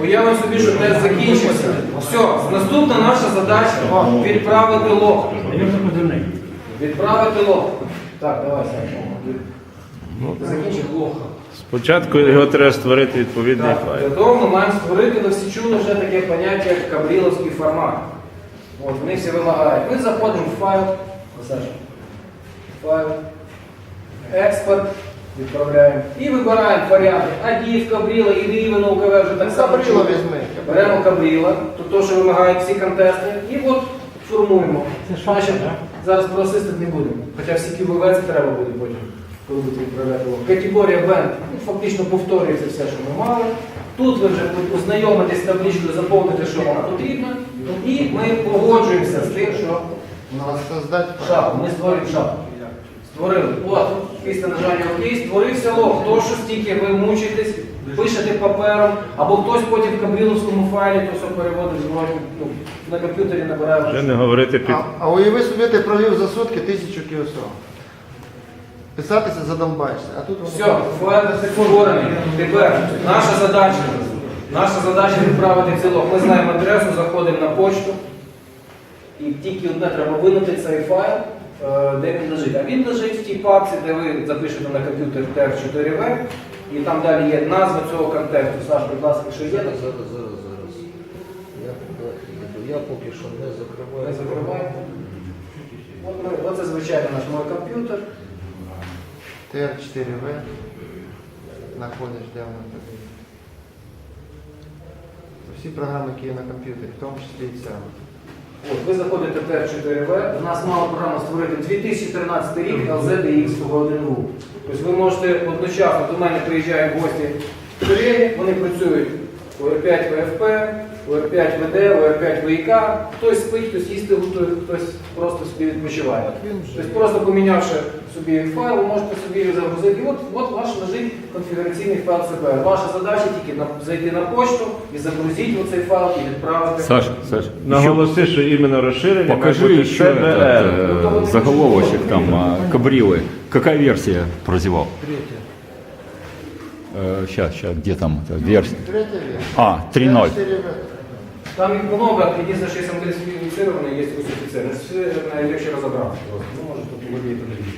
Уявимо собі, що тест закінчився. Все, наступна наша задача відправити лог. Відправити лог. Так, давай, Саша. Закінчив лог. Спочатку його треба створити відповідний Так, файл. для того ми маємо створити, ви всі чули вже таке поняття, як кабріловський формат. От, вони всі вимагають. Ми заходимо в файл, Саша, файл, експорт, відправляємо і вибираємо варіанти. Адів, Кабріла, і Рівен, УКВ вже так само. Кабріла чули. візьми. Беремо Кабріла, то, то, що вимагають всі контести, і от формуємо. Значить, зараз про асистент не будемо. Хоча всі QBV це треба буде потім, коли будете відправляти. його. Категорія Band, ну, фактично повторюється все, що ми мали. Тут ви вже ознайомитесь з табличкою, заповните, що вам потрібно. І ми погоджуємося з тим, що Надо создать шапку. Ми створюємо шапку. Створили. От, після нажання ОК, створився лог. То, що стільки ви мучитесь, пишете папером, або хтось потім в кабріловському файлі то все переводить з ну, на комп'ютері набирає. Вже не говорити під А, а уяви собі, ти провів за сутки тисячу QSO. Писатися задолбаєшся, а тут воно... Все, файл створений. Тепер наша задача. Наша задача відправити цей лог. Ми знаємо адресу, заходимо на почту. І тільки одне треба винути цей файл, де він лежить. А він лежить в тій папці, де ви запишете на комп'ютер TF4V, і там далі є назва цього контексту. Саш, будь ласка, що є? Зараз, зараз, зараз, зараз. Я, поки- я поки що не закриваю. Не закриваємо. От ми- Оце звичайно наш мой комп'ютер. TR4V. Знаходиш, де воно тобі. Всі програми, які є на комп'ютері, в тому числі і ця. От, ви заходите в TF4V, у нас мала програма створити 2013 рік LZDX 1 Тобто ви можете одночасно до мене приїжджають гості вони працюють у R5 ВФП, у R5 ВД, у R5 ВІК. Хтось спить, хтось їсти готує, хтось просто собі відпочиває. Тобто просто помінявши собі файл, ви можете собі загрузити. І от, от ваш лежить конфігураційний файл CPR. Ваша задача тільки на- зайти на почту і загрузити оцей файл і відправити. Саша, Саша, еще наголоси, що іменно розширення має покажи бути еще CBR. этот, э, заголовочек там а, Кабрилы. Какая версия прозевал? Третя. Сейчас, сейчас, где там эта версия? Третя версія. А, 3.0. TR4V. Там их много, единственное, что если модифицировано, есть русифицировано. Русифицировано легче разобраться просто. Ну, может, тут людей подивитися.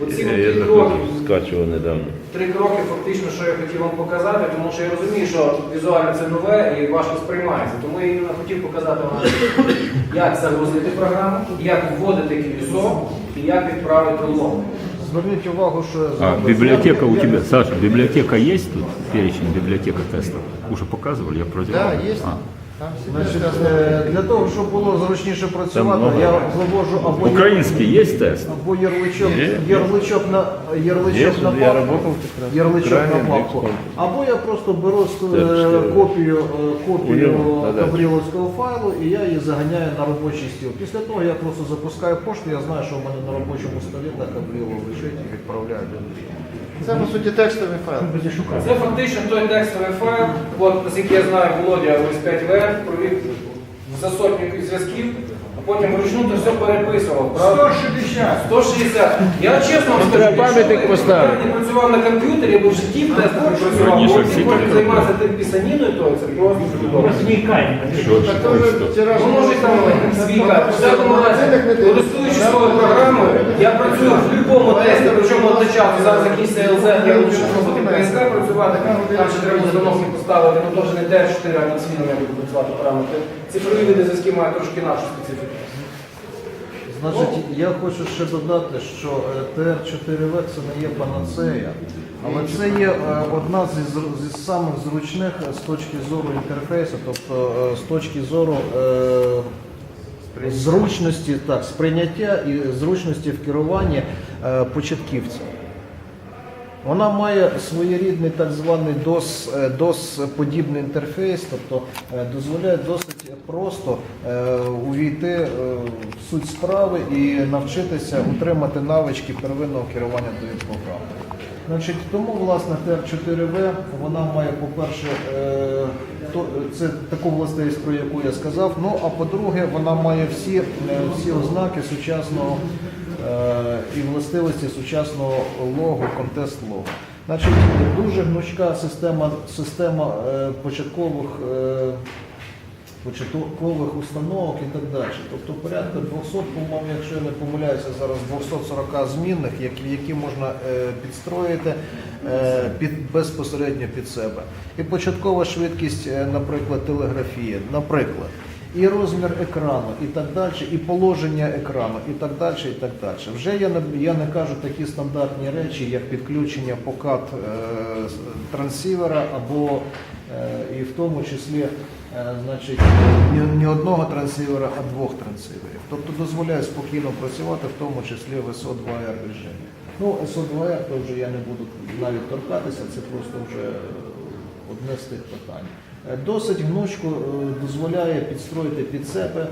Оці от Я три кроки, скачував недавно. три кроки фактично, що я хотів вам показати, тому що я розумію, що візуально це нове і важко сприймається. Тому я іменно хотів показати вам, як загрузити програму, як вводити QSO і як відправити лог. Зверніть увагу, що А, зробив. библиотека у тебя, Саша, библиотека есть тут? Перечень библиотека тестов? Уже показывали, я прозевал. Да, есть. А. Значить, е, для того, щоб було зручніше працювати, я вивожу або Украинский есть тест? або ярличок, ярличок на ярличок на папку, ярличок на папку. Або я просто беру с- е, копію, е, копію У кабріловського файлу і я її заганяю на робочий стіл. Після того я просто запускаю пошту, я знаю, що в мене на робочому столі на лежить і відправляю. Це по суті текстовий файл. Це фактично той текстовий файл, от, наскільки я знаю, Володя ось 5 в провів за сотню зв'язків, потім вручну то все переписував. правда? 160. 160. Я чесно вам скажу, Треба пам'ятник якщо ви поставити. не працював на комп'ютері, або в житті в тестах не працював, Раніше всі так займатися тим писаніною, то це просто чудово. То. Ну, може там свій кайф. В всякому разі, користуючись своєю програмою, я працюю в будь-якому тесті, причому одночасно. Зараз закінчиться ЛЗ, я буду пробувати ПСК працювати, там ще треба установки поставити, ну теж не Т4, а не свіном я буду працювати параметри. Цифрові види зв'язки мають трошки інакшу специфіку. Значить, я хочу ще додати, що е, TR4V це не є панацея, але це є е, одна зі, зі самих зручних е, з точки зору інтерфейсу, тобто е, з точки зору е, зручності, так, сприйняття і зручності в керуванні е, початківця. Вона має своєрідний так званий DOS, е, DOS-подібний інтерфейс, тобто е, дозволяє досить просто е, увійти в суть справи і навчитися утримати навички первинного керування тою програмою. Значить, тому власне TR4V вона має, по-перше, це таку властивість, про яку я сказав. Ну а по-друге, вона має всі, всі ознаки сучасного і властивості сучасного логу, контест логу. Значить, дуже гнучка система, система е, початкових, е, початкових установок і так далі. Тобто порядка 200, по-моєму, якщо я не помиляюся, зараз 240 змінних, які, можна е, підстроїти е, під, безпосередньо під себе. І початкова швидкість, е, наприклад, телеграфії, наприклад. І розмір екрану, і так далі, і положення екрану, і так далі, і так далі. Вже я не, я не кажу такі стандартні речі, як підключення покат е, трансівера або е, і в тому числі е, значить, не, одного трансівера, а двох трансіверів. Тобто дозволяє спокійно працювати, в тому числі в SO2R режимі. Ну, SO2R, то вже я не буду навіть торкатися, це просто вже одне з тих питань. Досить гнучко е, дозволяє підстроїти під себе.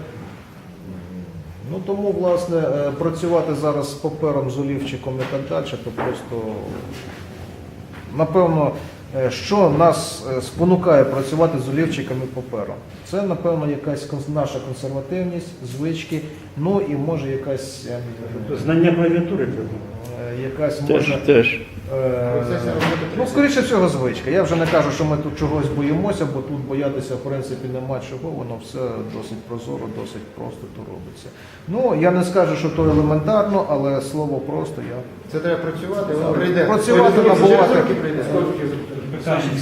Ну тому, власне, е, працювати зараз з папером, з олівчиком і так далі, то просто напевно, е, що нас спонукає працювати з олівчиком і папером. Це, напевно, якась наша консервативність, звички, ну і може якась, Знання клавіатури треба. Е, якась Теж, може. теж. Е, Ну, скоріше всього, звичка. Я вже не кажу, що ми тут чогось боїмося, бо тут боятися, в принципі, нема чого, воно все досить прозоро, досить просто то робиться. Ну, я не скажу, що то елементарно, але слово просто я. Це треба працювати, воно прийде. Працювати, Через набувати. роки прийде.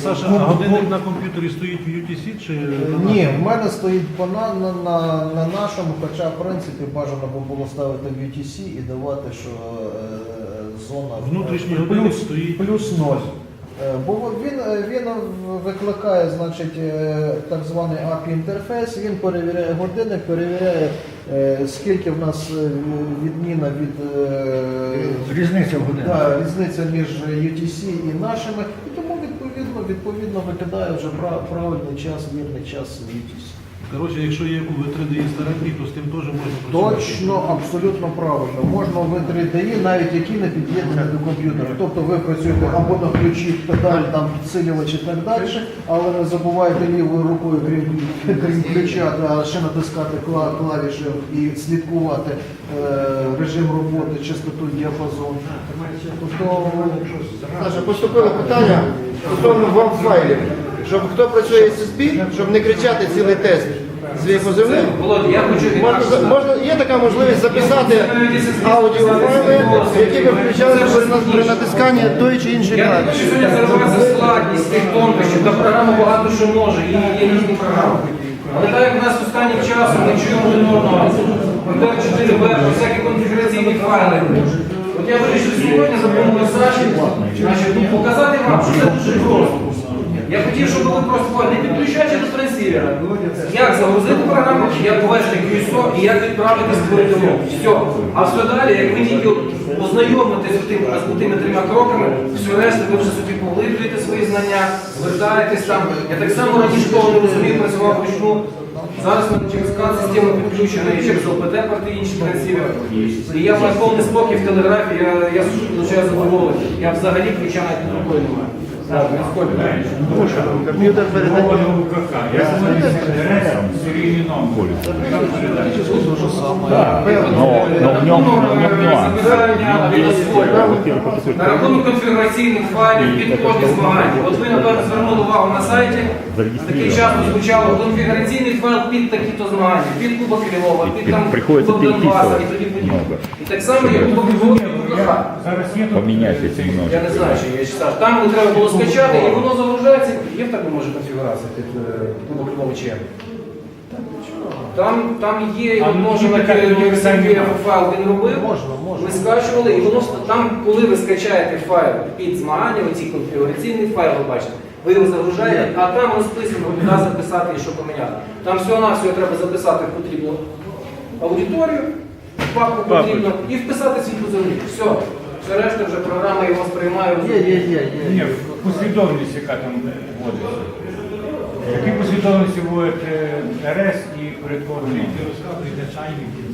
Саша, а годинник на комп'ютері стоїть в UTC чи Ні, в мене стоїть банан на, на, на нашому, хоча, в принципі, бажано було ставити в UTC і давати, що е, зона Внутрішній е, годинник плюс, стоїть. плюс ноль. Е, Бо він, е, він викликає значить, е, так званий API інтерфейс, він перевіряє годинник, перевіряє, е, скільки в нас е, відміна від е, різниця в годиннику? Да, різниця між UTC і нашими, і тому відповідно, відповідно викидає вже прав- правильний час, вірний час UTC. Коротше, якщо є в 3D інстаграмі, то з тим теж можна працювати. Точно, абсолютно правильно. Можна в 3DI, навіть які не під'єднані до комп'ютера. Тобто ви працюєте або на ключі, педаль, там підсилювач і так далі, але не забувайте лівою рукою, крім, крім ключа, та ще натискати кла- клавіші і слідкувати е, режим роботи, частоту, діапазон. Тобто, Саша, поступило питання стосовно вам файлів. Щоб хто працює з SSB, щоб не кричати цілий тест свій позивний, Володя, я хочу можна, можна, є така можливість записати аудіофайли, які ви включали при, на- при натисканні тої чи іншої Я не клавіші. сьогодні зариватися складність тих тонкощів, та програма багато що може, і є різні програми. Але так як в нас останнім часом ми чуємо один одного, про 4 веб, про всякі конфігураційні файли. От я вирішив сьогодні за допомогою Саші, значить, ну, показати вам, що це дуже просто. Я хотів, щоб ви просто не підключаючи до трансівера, як загрузити програму, як ввести QSO і як відправити створити лог. Все. А все далі, як ви тільки познайомитесь з тими, трьома кроками, все решта ви вже собі поглиблюєте свої знання, звертаєтесь там. Я так само раніше того не розумів, працював вручну. Зараз мене через КАД система підключена і через ЛПТ порти інші трансівери. І я маю повний спокій в телеграфі, я, я получаю задоволення. Я взагалі ключа навіть рукою не маю. Но, но в нем, в нем нюанс. На рахунок конфігураційних файлів під кожні змагання. От ви, напевно, звернули увагу на сайті. Такий часто звучало конфігураційний файл під такі-то змагання, під Кубок Львова, під там Кубок Донбаса і тоді подібне. І так само є Кубок Львова і КХ. Поменять эти Я не знаю, чи є читав. Там не треба було скачати, і воно загружається. Є в такому може конфігурація під е, Кубок Там, там є, і от може файл він робив. Можна, можна. Ми скачували, і воно там, коли ви скачаєте файл під змагання, оці конфігураційний файл, ви бачите, ви його загружаєте, а там розписано, куди записати і що поміняти. Там всього-навсього треба записати потрібну аудиторію, папку потрібно і вписати свій позивник. Все. Все решта вже програма його сприймає. Є, є, є, є. Ні, послідовність, яка там вводиться. Які послідовності вводять е, РС і порядкований?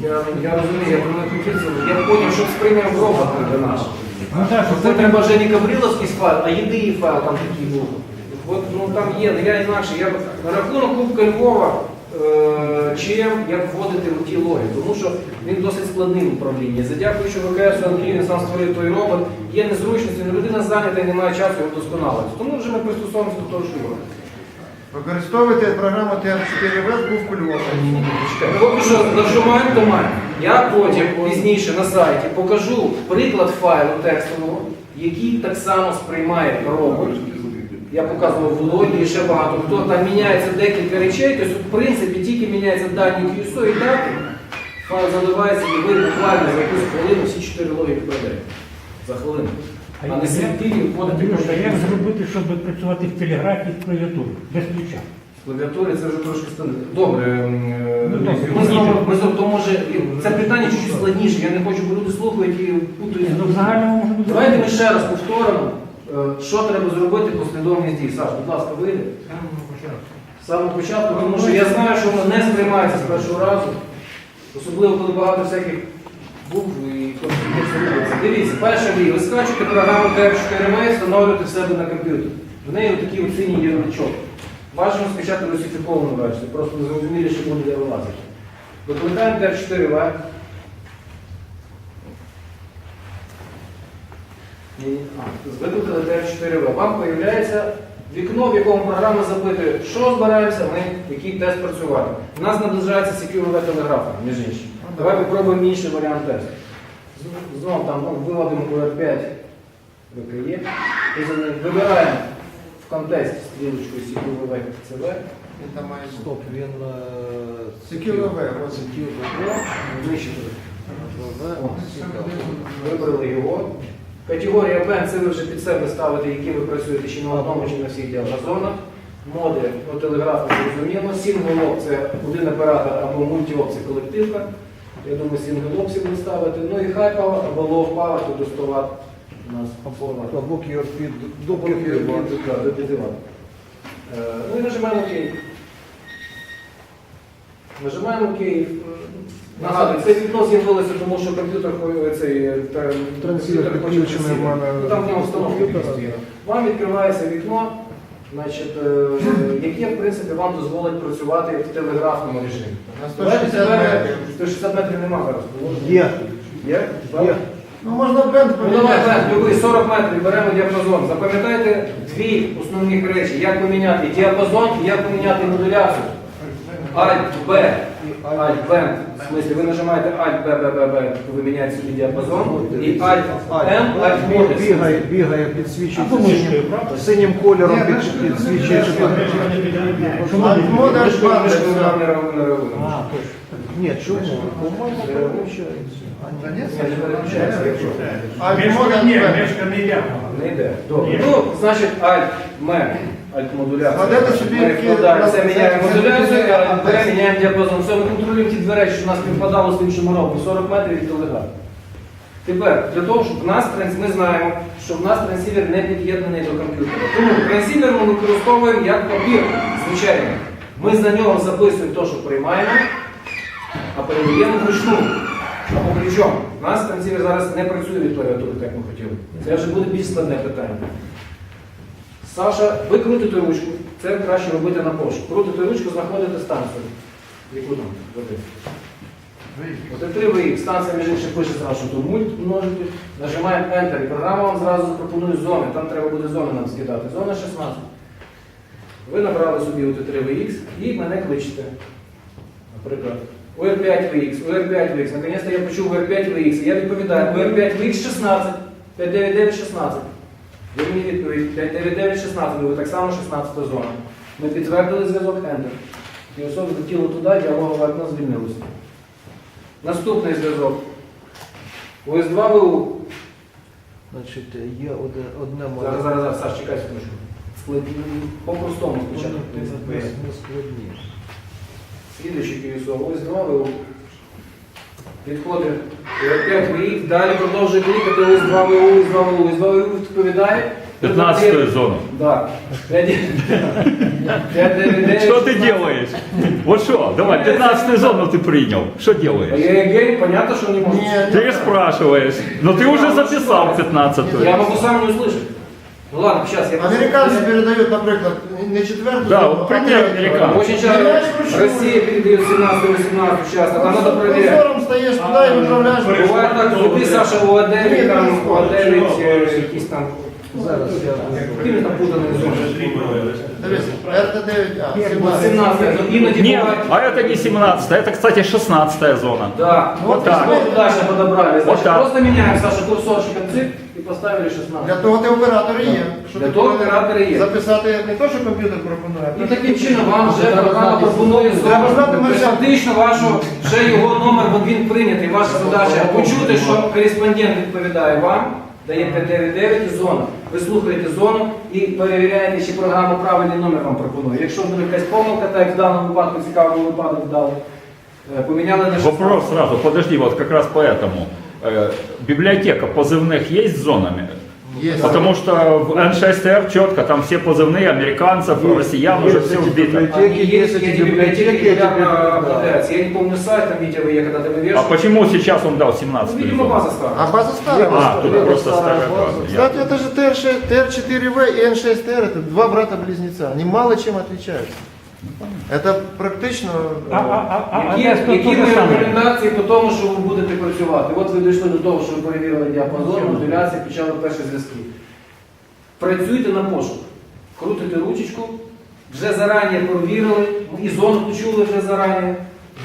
Я, я розумію, я про не хотів, я зрозумів, що сприйняв робот для наш. Ну так, що Це потім треба вже не Гавриловський файл, а єдиний файл там такий був. От ну там є, ну я інакше. Я на рахунок Кубка Львова, чим, як вводити в ті логи, тому що він досить складний в управлінні. Задякуючи ВКС, Андрій він сам створив той робот, є незручності, але людина зайнята і не має часу його вдосконалити. Тому вже ми пристосовуємося до того, що є. Використовуйте програму ТР4В був польовий. Поки що нажимаємо то. Я потім пізніше на сайті покажу приклад файлу текстового, який так само сприймає робот. Я показував Володі і ще багато хто. Там міняється декілька речей, тобто в принципі тільки міняється дані QSO і дати, файл заливається і ви буквально за якусь хвилину всі чотири логіки продаєте. За хвилину. А не слідків вводити Як зробити, щоб працювати в телеграфі з клавіатури, без ключа? Клавіатури це вже трошки стандарт. Добре, ем, е, Ну, ми знову, ми знову, то може, це питання чуть складніше. Я не хочу, бо люди слухають і путають. Ну. Давайте ми ще раз повторимо, що треба зробити послідовність дій. Саш, будь ласка, вийди. З самого початку, тому що я знаю, що воно не сприймається з першого разу, особливо коли багато всяких букв і конфліктів. Дивіться, перша дія. Ви скачуєте програму TF4M і встановлюєте в себе на комп'ютер. В неї такий от синій ярличок. Бажано скачати русифіковану версію, просто не зрозумілі, що буде де вилазити. Викликаємо TF4V. А, Викликали TF4V. Вам з'являється вікно, в якому програма запитує, що збираємося ми, який тест працювати. У нас наближається Secure телеграфа, між іншим. Давай попробуємо інший варіант тесту. Знову там ну, виводимо QR5 ВКЄ. Вибираємо в контексті стрілочку Secure CV. Він там має. Стоп, він... е, Secure V. Secure V. Туди. Вибрали його. Категорія Band це ви вже під себе ставите, які ви працюєте чи на одному, чи на всіх діапазонах. Моди по телеграфу зрозуміло. Сінголок це один оператор або мультіоп це колективка. Я думаю, сінголок ви ставити. Ну і хайпава або power, то до 100 Вт у нас Або або QRP до до 5 QRP. До 5 Вт. Е, Ну і нажимаємо ОК. Нажимаємо ОК. Нагадую, це вікно з'явилося, тому що комп'ютер е, цей е, та- комп'ютер хоче підключений в мене Ну, Там в нього встановки. Вам відкривається вікно, значить, е, яке в принципі вам дозволить працювати в телеграфному режимі. На 160 метрів. 160 метрів немає зараз. Є. Є? Є. Ну можна бенд Ну давай, поміняти. Бен, любий 40 метрів беремо діапазон. Запам'ятайте дві основних речі. Як поміняти діапазон і як поміняти модуляцію. Alt B. Alt B. В смысле, ви нажимаєте Alt B, B, B, B, ви міняєте собі діапазон. І Alt M, Alt Mode. бігає, бігає, підсвічується синім, кольором, під- підсвічується. Нам не реагує, не реагує. Ні, чому? По-моєму, переключається. А, ні. Ні, не переключається, якщо. Бенд. мешка не йде. Не йде. Добре. Ну, значить, Alt M. Alt модуляція. Складете собі Ми такі- вкладаємо, це міняємо модуляцію, а Alt міняємо діапазон. Все, ми контролюємо ті дві речі, що у нас співпадало з тим, що ми робимо. 40 метрів від телеграфу. Тепер, для того, щоб в нас транс- ми знаємо, що в нас трансівер не під'єднаний до комп'ютера. Тому трансівер ми використовуємо як папір, звичайно. Ми за нього записуємо те, що приймаємо, а передаємо вручну. Або ключом. У нас трансівер зараз не працює від клавіатури, як ми хотіли. Це вже буде більш складне питання. Саша, ви крутите ручку, це краще робити на пошук. Крутите ручку, знаходите станцію. Яку там? Води. От 3 ви станція між іншим пише зразу, що тут мульт множити. Нажимаємо Enter, і програма вам зразу запропонує зони. Там треба буде зони нам скидати. Зона 16. Ви набрали собі ОТ3VX і мене кличете. Наприклад, УР5VX, УР5VX. Наконець-то я почув УР5VX. Я відповідаю, УР5VX 16, 59916. Ви мені відповідь 59916, ви так само 16 зона. Ми підтвердили зв'язок Enter. І особи летіло туди, діалогове окно звільнилося. Наступний зв'язок. ОС2ВУ. Значить, є одне, одне Зараз, зараз, зараз, Саш, чекай секундочку. Склад- По-простому спочатку. Не складні. Слідуючий QSO, ОС2ВУ. Підходить. Опять виїзд, далі продовжує клікати ОС2ВУ, ОС2ВУ. ОС2ВУ відповідає. 15 зону. Да. 599. Что ты делаешь? Вот что, давай, 15 зону ты принял. Что делаешь? Я гей, понятно, что не может. Ты спрашиваешь. Но ты уже записал 15 Я могу сам не услышать. Ну ладно, сейчас я... Американці передають, наприклад, не четверту Да, зону, вот а пример третю. американцев. Очень часто Россия передает 17-18 участков, а надо проверять. Прозором стаєш туди і виправляєш. Буває так, тобі Саша у Аделі, там у Аделі якісь там, Зараз я які там путані зони. Дивись, РТ-9А, 17. 17, ну іноді Нет, буває. а это не 17 это, кстати, 16 зона. Да, Вот так. Вот дальше подобрали. Значит, так. просто меняем, Саша, курсорчиком цик и Поставили 16. Для того ти оператори є. Щоб Для того оператори є. Записати не то, що комп'ютер пропонує, а І те, таким чином вам вже програма пропонує Треба знати. Фактично вашу, вже його номер, бо він прийнятий. Ваша задача почути, що кореспондент відповідає вам, дає 599 і зона. Ви слухаєте зону і перевіряєте, чи програма правильний номер вам пропонує. Якщо буде якась помилка, так як в даному випадку цікавий випадок дали, е, поміняли на 16. Вопрос сразу, подожди, вот как раз поэтому. Э, Библиотека позывных есть с зонами? Є. Потому что в N6R четко, там все позывные американцев, россиян уже все вбито. Они есть, есть эти библиотеки библиотеки, регулярно обновляются. Я не помню сайт, там видео вы когда-то А вывешивали. почему сейчас он дал Ну, 17 видимо, зону? база старая. А база стара. А, тут просто старая база. Кстати, это же TR6 TR4V и N6R, это два брата-близнеца. Они мало чем отличаются. Это практично... Які, які мої рекомендації по тому, що ви будете працювати? От ви дійшли до того, що ви перевірили діапазон, модуляцію, почали перші зв'язки. Працюйте на пошук. Крутите ручечку, вже зарані провірили, і зону почули вже зарані,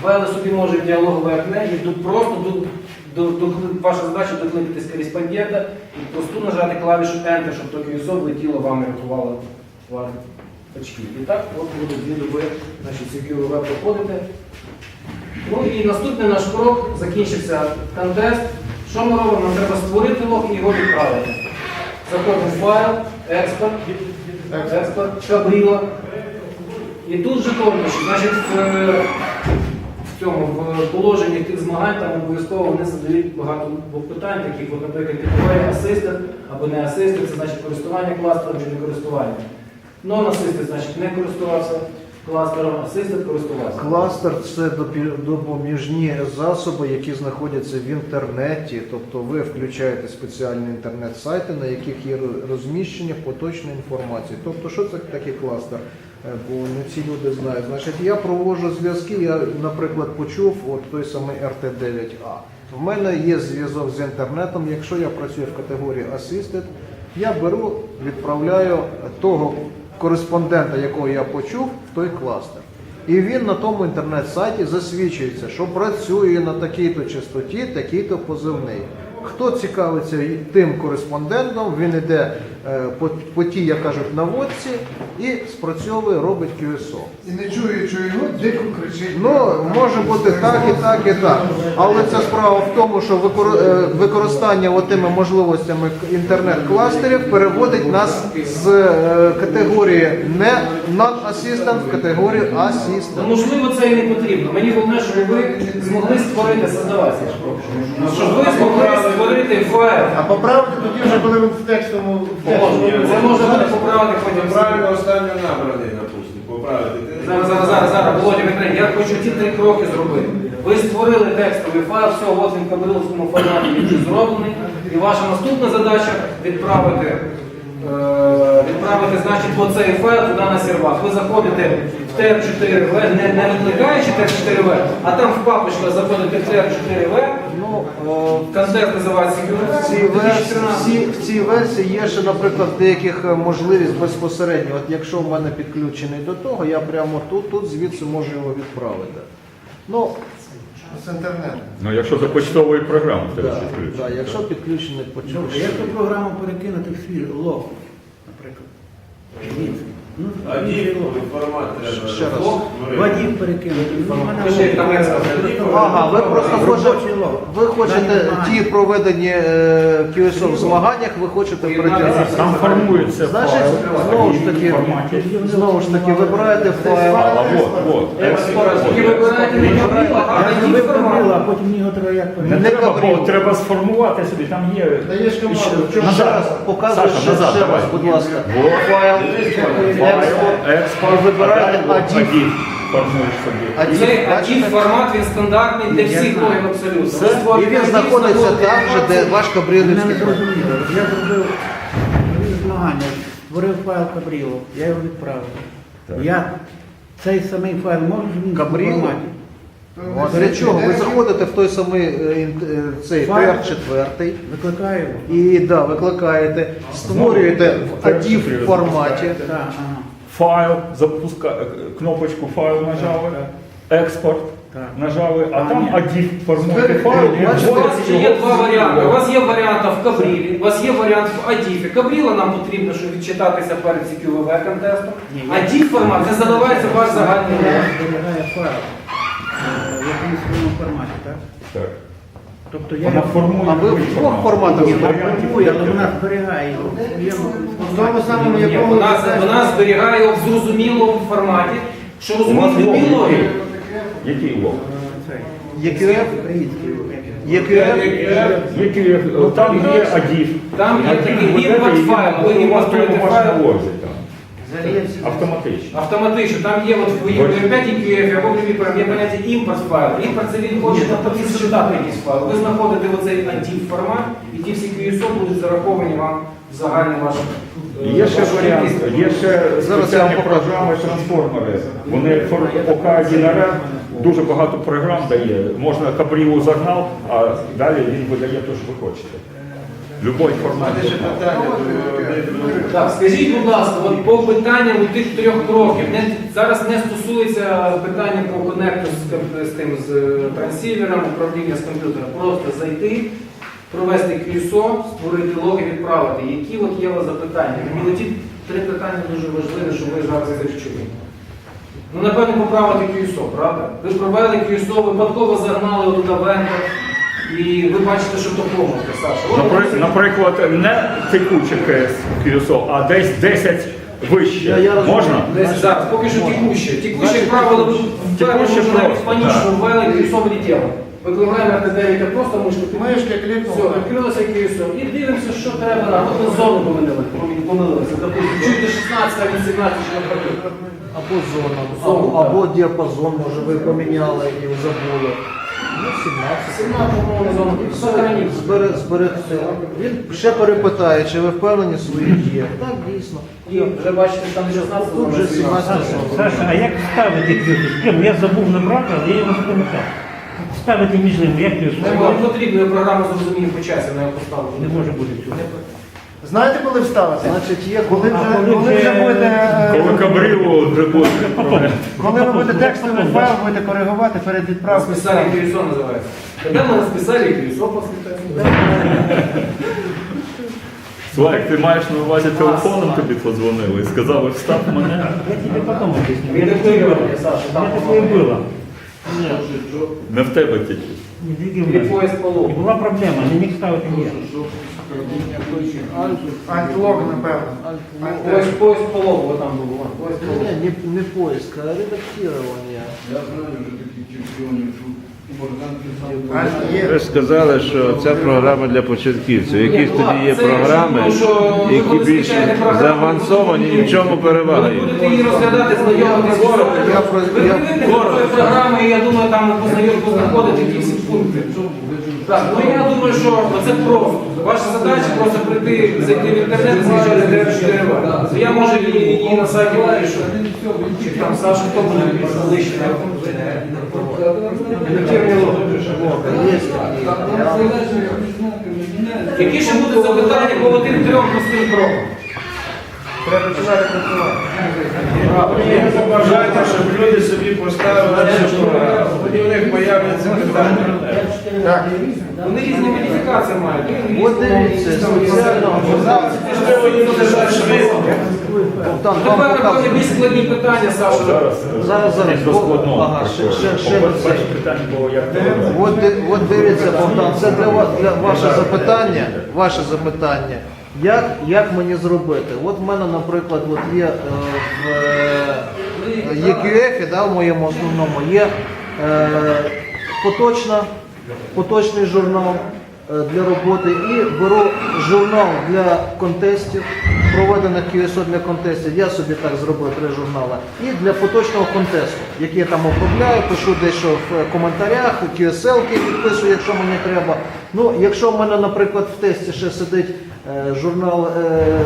ввели собі може діалогове окне, і тут просто до, до, до, ваша задача докликатись кореспондента і просто нажати клавішу Enter, щоб то QSO влетіло вам і рахувало очки. І так, от буде дві доби, Secure Web проходите. Ну і наступний наш крок закінчився контест. Що ми робимо? Нам треба створити лог і його відправити. Заходимо в файл, експорт, експорт, шабрила. І тут же тонкощі. Значить, в, цьому в положенні тих змагань там обов'язково вони задають багато питань, таких, от, наприклад, категорія асистент або не асистент, це значить користування кластером чи не користування. Non-assisted, значить не користувався кластером, асистент користувався. Кластер це допі- допоміжні засоби, які знаходяться в інтернеті. Тобто ви включаєте спеціальні інтернет-сайти, на яких є розміщення поточної інформації. Тобто, що це таке кластер? Е, Бо не всі люди знають. Значить, я проводжу зв'язки. Я, наприклад, почув от той самий RT9A. В мене є зв'язок з інтернетом. Якщо я працюю в категорії Assisted, я беру, відправляю того кореспондента, якого я почув, в той кластер. І він на тому інтернет-сайті засвідчується, що працює на такій-то частоті, такий-то позивний. Хто цікавиться тим кореспондентом, він йде по, по тій, як кажуть, наводці і спрацьовує, робить QSO. І не чую, що його дико кричить. Ну, може бути так і так, і так. Але ця справа в тому, що викор- е, використання отими можливостями інтернет-кластерів переводить нас з е, категорії не non-assistant в категорію Ну, assistant. можливо, це і не потрібно. Мені головне, щоб ви змогли створити создавати. Щоб ви змогли створити. А поправити тоді вже, коли він в текстовому... Це можна буде поправити потім. Правильно останню набраний, допустим, поправити. Зараз, зараз, зараз, зараз, Володя Вітрин, я хочу ті три кроки зробити. Ви створили текстовий файл, все, от він в кабриловському форматі він вже зроблений. І ваша наступна задача відправити, е, відправити значить, оцей файл туди на сервак. Ви заходите в TR4V, не, не викликаючи TR4V, а там в папочку заходите в TR4V, Ну, о, контент називається в цій версії, є ще, наприклад, деяких е, можливість безпосередньо. От якщо в мене підключений до того, я прямо тут, тут звідси можу його відправити. Ну, З інтернету. Ну, якщо за почтової програми тебе да, підключено. да, якщо підключений по Добре, як ту програму перекинути в свій лог, наприклад? Звідси. Ну, Ще раз. Вадів перекинути. Ну, Пиши, лог. там екстра. Ага, ви просто хочете, ви хочете ті проведені е, QSO в змаганнях, ви хочете притягнути. Там формується Значить, файл. знову ж таки, знову ж таки, вибираєте файл. А, вот, вот. Тільки вибираєте не кабрила, а Я зробив а потім його треба як Не перекинути. треба, кабрів. бо треба сформувати собі, там є. Даєш команду. Ще раз показую, Саша, ще, назад ще давай. раз, будь ласка. Файл, експорт, далі один. один. Формат він стандартний для всіх воїн абсолютно. І він знаходиться там же, де ваш файл. Я зробив змагання створив файл Кабріло, я його відправив. Я цей самий файл можу змінити в Кабріло? форматі? Ну, а для чого? Ви заходите в той самий е, е, цей Файл. ТР-4 Викликаю його. і да, викликаєте, створюєте в ADIF форматі. Так, ага. Файл, запуска... е, кнопочку файл нажали, експорт Так. нажали, а там А, ні. ADIF формує файл і У вас вводить ще є його. два варіанти. У вас є варіант в Кабрілі, у вас є варіант в Адіфі. Кабріла нам потрібно, щоб відчитатися перед CQVV контестом. Ні, А діф формат це задавається ваш загальний файл в якомусь своєму форматі, так? Так. Тобто я Вона формує А ви в двох формат. форматах Ні, вона формує, але вона зберігає його в своєму В тому самому, Ні, якому Вона, ви вона зберігає його в зрозумілому форматі, що логіки. який? Який лог? цей. EQF? Український. EQF? Який, е, там є ADIF. Там є такий імпорт файл, ви в вашому файл. Автоматично. Автоматично, там є от в. 5 QF або в є поняття імпорт файлу. Імпорт це він хоче зчитати якийсь файл. Ви знаходите оцей ADIF формат, і ті всі QSO будуть зараховані вам в загальний ваш е, Є ще варіант, є ще спеціальні програми трансформери. Вони фор- по КДНР дуже багато програм дає. Можна кабріву загнав, а далі він видає те, що ви хочете. Любой формат. Так, скажіть, будь ласка, от по питанням у тих трьох кроків, не, зараз не стосується питання про коннектор з, з тим з е, трансівером, управління з комп'ютером. Просто зайти, провести QSO, створити логи, відправити. Які от є у вас запитання? Мені ті три питання дуже важливі, щоб ви зараз це чули. Ну, напевно, поправити QSO, правда? Ви провели QSO, випадково загнали туди вендор, і ви бачите, що то помилка, Саша. От Наприклад, не текуче КС QSO, а десь 10 вище. Я- я розумію. Можна? Десь зараз, поки що текуще. Текуще, як правило, ви Текуще ввели, вже навіть просто, панічно так. ввели QSO влетіло. Викливаємо РТ9, просто мишку Мишки Все, відкрилося QSO. І дивимося, що треба. А от ми зону помилили, помилилися. Допустим, чуєте 16, а він 17 чи навпаки. Або зона, Зону, або, так. або діапазон, може ви поміняли і забули. Ну, 17. 17 умовно зону. І все зберегти. Він ще перепитає, чи ви впевнені в своїх є. Так, дійсно. Вже бачите, там 16 Тут вже 17 зона. Саша, а як ставити QS? Я забув набрати, але я його запам'ятав. Ставити між ними, як Не QS? потрібно, я програму зрозумію по часі, на яку поставлю. Не може бути цього. Знаєте, коли вставити? Значить, є Коли А вже, коли коли вже вже- будете, е, Коли кабріву вже буде. коли ви будете текстовий файл, будете коригувати перед відправкою. Списали QSO називається. Когда мы расписали QSO после теста? Слайк, ти маєш на увазі телефоном тобі подзвонили і сказали, встав мене. Я тебе потом объясню. Мне Я такое такое было, Саша, У там меня такое было. Не в тебе тільки. Не двигай Или мной. поезд по И логу. была проблема, не міг ставити ні. Альтлог, напевно. Поезд, поезд по там был. вон, Поезд по логу. Ні, не, не поиск, а редактирование. Альт є. Ви ж сказали, що це програма для початківців. Якісь ну тоді є програми, ви які більш заавансовані, і в чому перевага Ви будете її розглядати, знайомитись. Я про- Ви я- програми, і я думаю, там познайомку знаходити всі пункти. Так, ну я думаю, що це просто. Ваша задача просто прийти, зайти в інтернет і скачати ДР4В. Я може і, і на сайті вирішу. Чи там Саша, хто буде? Редактирование. Які ще будуть запитання по тим трьом простим крокам? Треба починати працювати. Ви побажаєте, щоб люди собі поставили програму. Тоді у них появляться питання. Так. Вони різні модифікації мають. От дивіться, спеціально. Богдан, вам Тепер показую. більш складні питання, Саша. Зараз, Зараз, зараз. до складного. Ага, ще- ще- ще Перше це. питання було, як ти. От, ди- от дивіться, Богдан, це для вас для ваше запитання. Ваше запитання. Як, як мені зробити? От в мене, наприклад, от є е, в е, EQF, да, в моєму основному, є е, поточна, поточний журнал е, для роботи і беру журнал для контестів, проведених QSO для контестів. Я собі так зробив три журнали. І для поточного контесту, який я там оформляю, пишу дещо в коментарях, QSL підписую, якщо мені треба. Ну, якщо в мене, наприклад, в тесті ще сидить е, журнал е,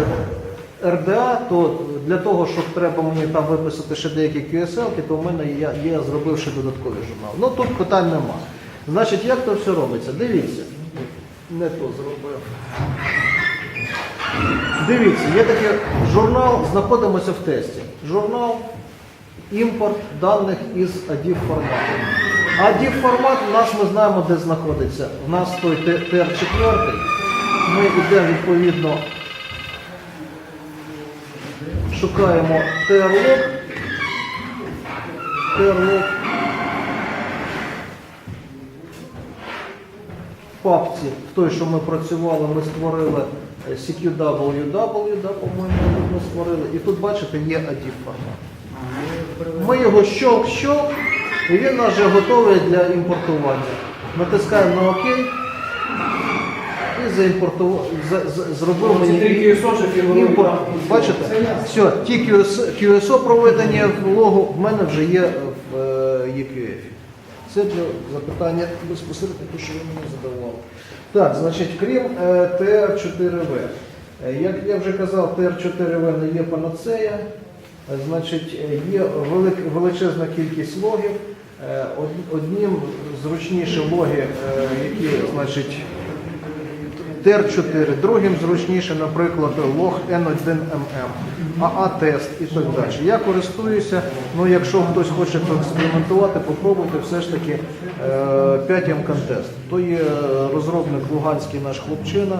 РДА, то для того, щоб треба мені там виписати ще деякі QSL, то в мене є, є зробив ще додатковий журнал. Ну тут питань нема. Значить, як то все робиться? Дивіться. Не то зробив. Дивіться, є такий журнал, знаходимося в тесті. Журнал імпорт даних із ADIF формату. ADIF формат у нас ми знаємо, де знаходиться. У нас той TR4. Ми йдемо відповідно, шукаємо TR-лог. TR-лог. Папці, в той, що ми працювали, ми створили е, CQWW, да, по-моєму, ми створили. І тут, бачите, є ADIF формат. Ми його щолк-щолк, і він нас вже готовий для імпортування. Натискаємо на ОК і заімпортував, за- за- зробив мені імпорт. Бачите? Все, ті QSO, QSO проведені в логу в мене вже є в е, EQF. Це запитання безпосередньо, те, що ви мені задавали. Так, значить, крім е, ТР-4В. Е, Як я вже казав, ТР-4В не є панацея. Е, Значить, є величезна кількість логів. Одним зручніші логи, е, які, значить, ТЕР-4, другим зручніше, наприклад, лог N1MM, АА-тест і так далі. Я користуюся, ну якщо хтось хоче поекспериментувати, попробуйте все ж таки 5M контест. То є розробник Луганський наш хлопчина,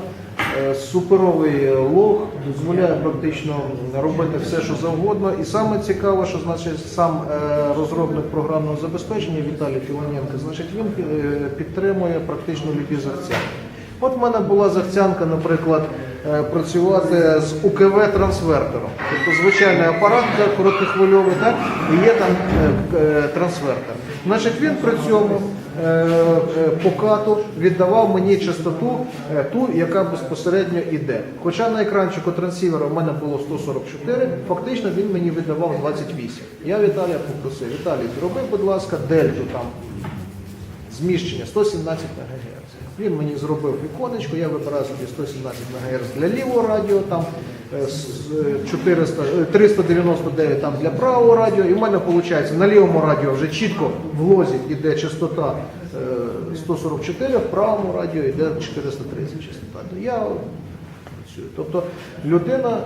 е, суперовий лог, дозволяє практично робити все, що завгодно. І саме цікаве, що значить сам е, розробник програмного забезпечення Віталій Філоненко, значить він е, підтримує практично любі захцянки. От в мене була захцянка, наприклад, е, працювати з УКВ-трансвертером. Тобто звичайний апарат короткохвильовий, так, і є там е, е, трансвертер. Значить, він при цьому е, е, по кату віддавав мені частоту, ту, яка безпосередньо йде. Хоча на екранчику трансівера в мене було 144, фактично він мені віддавав 28. Я Віталія попросив, Віталій, зроби, будь ласка, дельту там зміщення 117 МГц. Він мені зробив віконечко, я вибираю собі 117 МГц для лівого радіо, там е, е, 400, е, 399 там для правого радіо, і в мене виходить на лівому радіо вже чітко в лозі йде частота е, 144, в правому радіо йде 430 частота. То я працюю. Тобто людина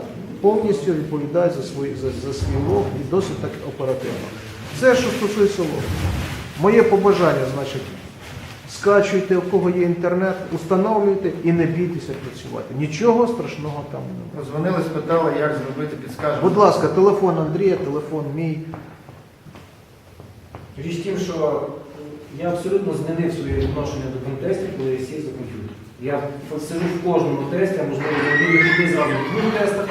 повністю відповідає за, свій, за, за свій лог і досить так оперативно. Це що стосується логу. Моє побажання, значить, скачуйте, у кого є інтернет, установлюйте і не бійтеся працювати. Нічого страшного там немає. Позвонили, спитали, як зробити, підскажемо. Будь ласка, телефон Андрія, телефон мій. Річ в тім, що я абсолютно змінив своє відношення до контестів, коли я сів за комп'ютер. Я сижу в кожному тесті, а можливо, я туди зразу в двох тестах.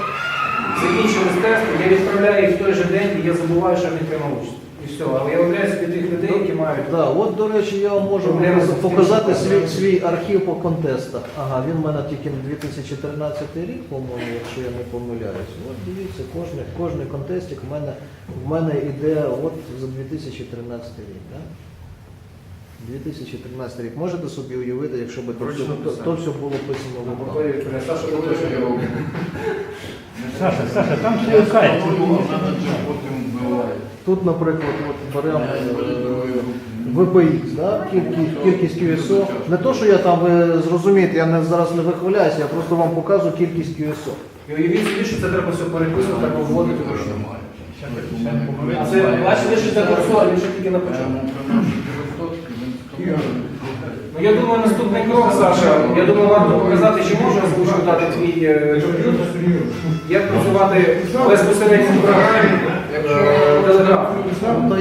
Закінчились тести, я відправляю їх в той же день, і я забуваю, що я не приймав участь. І все. Але я являюся від тих людей, які мають. Да, от, до речі, я вам можу з показати тим, свій, що- свій архів по контестах. Ага, він в мене тільки на 2013 рік, по-моєму, якщо я не помиляюсь. От дивіться, кожний, кожний контестик в мене, в мене йде от за 2013 рік. Да? 2013 рік. Можете собі уявити, якщо б то, все- то, то все було писано в руках. Виходить, Саша буде, що роблю. Саша, Саша, там все кайф. Тут, наприклад, от беремо е, да? кількість, кількість QSO. Не то, що я там, ви зрозумієте, я не, зараз не вихваляюся, я просто вам показую кількість QSO. І уявіть собі, що це треба все переписувати, так вводити вручну. Це, бачите, що це курсор, він ще тільки на початку. Ну, я думаю, наступний крок, Саша, я думаю, варто показати, чи може озвучку дати твій е, комп'ютер, як працювати безпосередньо в програмі е, телеграф. Тобто